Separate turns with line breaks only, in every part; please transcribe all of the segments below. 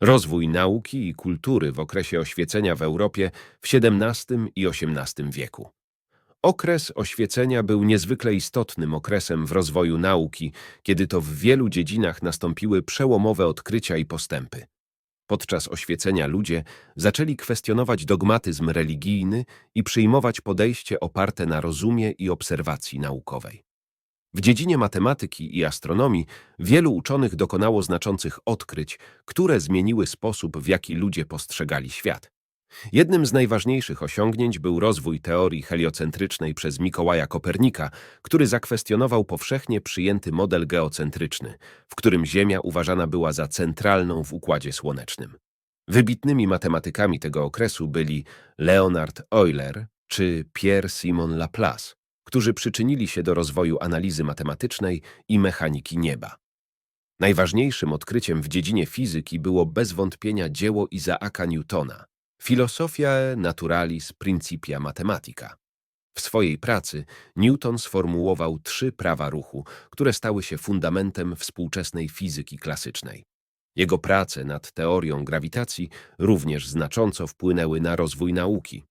Rozwój nauki i kultury w okresie oświecenia w Europie w XVII i XVIII wieku. Okres oświecenia był niezwykle istotnym okresem w rozwoju nauki, kiedy to w wielu dziedzinach nastąpiły przełomowe odkrycia i postępy. Podczas oświecenia ludzie zaczęli kwestionować dogmatyzm religijny i przyjmować podejście oparte na rozumie i obserwacji naukowej. W dziedzinie matematyki i astronomii wielu uczonych dokonało znaczących odkryć, które zmieniły sposób, w jaki ludzie postrzegali świat. Jednym z najważniejszych osiągnięć był rozwój teorii heliocentrycznej przez Mikołaja Kopernika, który zakwestionował powszechnie przyjęty model geocentryczny, w którym Ziemia uważana była za centralną w Układzie Słonecznym. Wybitnymi matematykami tego okresu byli Leonard Euler czy Pierre-Simon Laplace, którzy przyczynili się do rozwoju analizy matematycznej i mechaniki nieba. Najważniejszym odkryciem w dziedzinie fizyki było bez wątpienia dzieło Isaaka Newtona, Philosophiae Naturalis Principia Mathematica. W swojej pracy Newton sformułował trzy prawa ruchu, które stały się fundamentem współczesnej fizyki klasycznej. Jego prace nad teorią grawitacji również znacząco wpłynęły na rozwój nauki.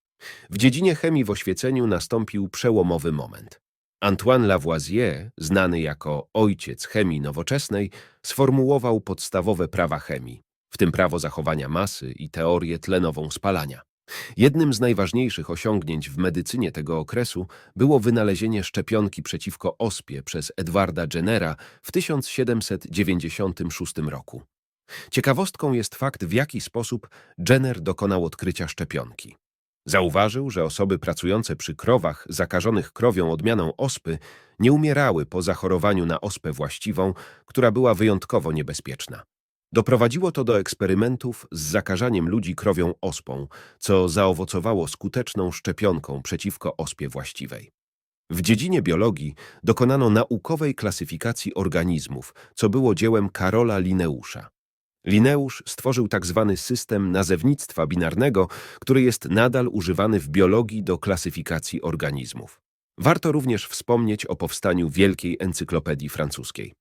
W dziedzinie chemii w oświeceniu nastąpił przełomowy moment. Antoine Lavoisier, znany jako ojciec chemii nowoczesnej, sformułował podstawowe prawa chemii, w tym prawo zachowania masy i teorię tlenową spalania. Jednym z najważniejszych osiągnięć w medycynie tego okresu było wynalezienie szczepionki przeciwko ospie przez Edwarda Jennera w 1796 roku. Ciekawostką jest fakt, w jaki sposób Jenner dokonał odkrycia szczepionki. Zauważył, że osoby pracujące przy krowach zakażonych krowią odmianą ospy nie umierały po zachorowaniu na ospę właściwą, która była wyjątkowo niebezpieczna. Doprowadziło to do eksperymentów z zakażaniem ludzi krowią ospą, co zaowocowało skuteczną szczepionką przeciwko ospie właściwej. W dziedzinie biologii dokonano naukowej klasyfikacji organizmów, co było dziełem Karola Linneusza. Linneusz stworzył tak zwany system nazewnictwa binarnego, który jest nadal używany w biologii do klasyfikacji organizmów. Warto również wspomnieć o powstaniu Wielkiej Encyklopedii Francuskiej.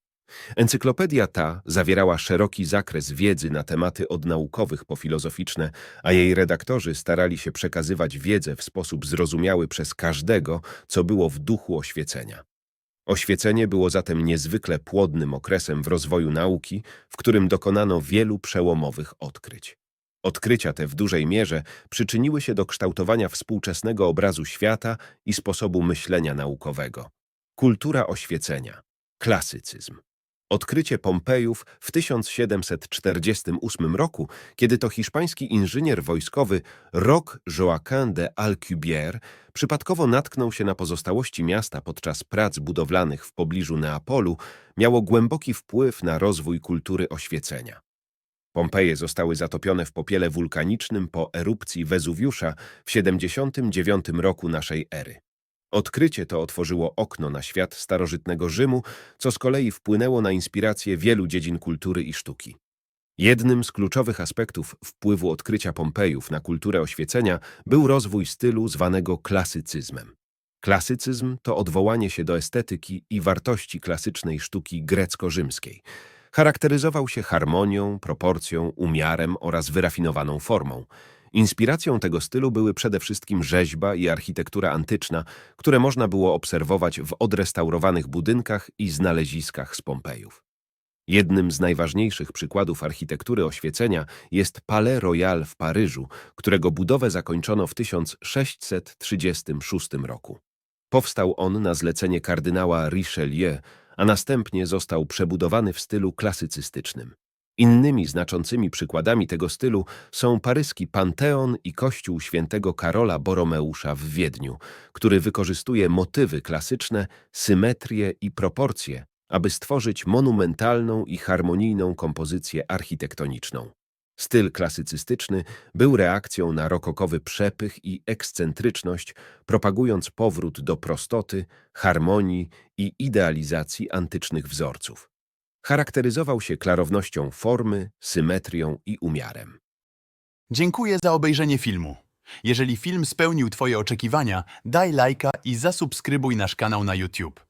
Encyklopedia ta zawierała szeroki zakres wiedzy na tematy od naukowych po filozoficzne, a jej redaktorzy starali się przekazywać wiedzę w sposób zrozumiały przez każdego, co było w duchu oświecenia. Oświecenie było zatem niezwykle płodnym okresem w rozwoju nauki, w którym dokonano wielu przełomowych odkryć. Odkrycia te w dużej mierze przyczyniły się do kształtowania współczesnego obrazu świata i sposobu myślenia naukowego. Kultura oświecenia, klasycyzm. Odkrycie Pompejów w 1748 roku, kiedy to hiszpański inżynier wojskowy Roch Joaquin de Alcubierre przypadkowo natknął się na pozostałości miasta podczas prac budowlanych w pobliżu Neapolu, miało głęboki wpływ na rozwój kultury oświecenia. Pompeje zostały zatopione w popiele wulkanicznym po erupcji Wezuwiusza w 79 roku naszej ery. Odkrycie to otworzyło okno na świat starożytnego Rzymu, co z kolei wpłynęło na inspirację wielu dziedzin kultury i sztuki. Jednym z kluczowych aspektów wpływu odkrycia Pompejów na kulturę oświecenia był rozwój stylu zwanego klasycyzmem. Klasycyzm to odwołanie się do estetyki i wartości klasycznej sztuki grecko-rzymskiej. Charakteryzował się harmonią, proporcją, umiarem oraz wyrafinowaną formą. Inspiracją tego stylu były przede wszystkim rzeźba i architektura antyczna, które można było obserwować w odrestaurowanych budynkach i znaleziskach z Pompejów. Jednym z najważniejszych przykładów architektury oświecenia jest Palais Royal w Paryżu, którego budowę zakończono w 1636 roku. Powstał on na zlecenie kardynała Richelieu, a następnie został przebudowany w stylu klasycystycznym. Innymi znaczącymi przykładami tego stylu są paryski Panteon i kościół świętego Karola Boromeusza w Wiedniu, który wykorzystuje motywy klasyczne, symetrię i proporcje, aby stworzyć monumentalną i harmonijną kompozycję architektoniczną. Styl klasycystyczny był reakcją na rokokowy przepych i ekscentryczność, propagując powrót do prostoty, harmonii i idealizacji antycznych wzorców. Charakteryzował się klarownością formy, symetrią i umiarem.
Dziękuję za obejrzenie filmu. Jeżeli film spełnił Twoje oczekiwania, daj lajka i zasubskrybuj nasz kanał na YouTube.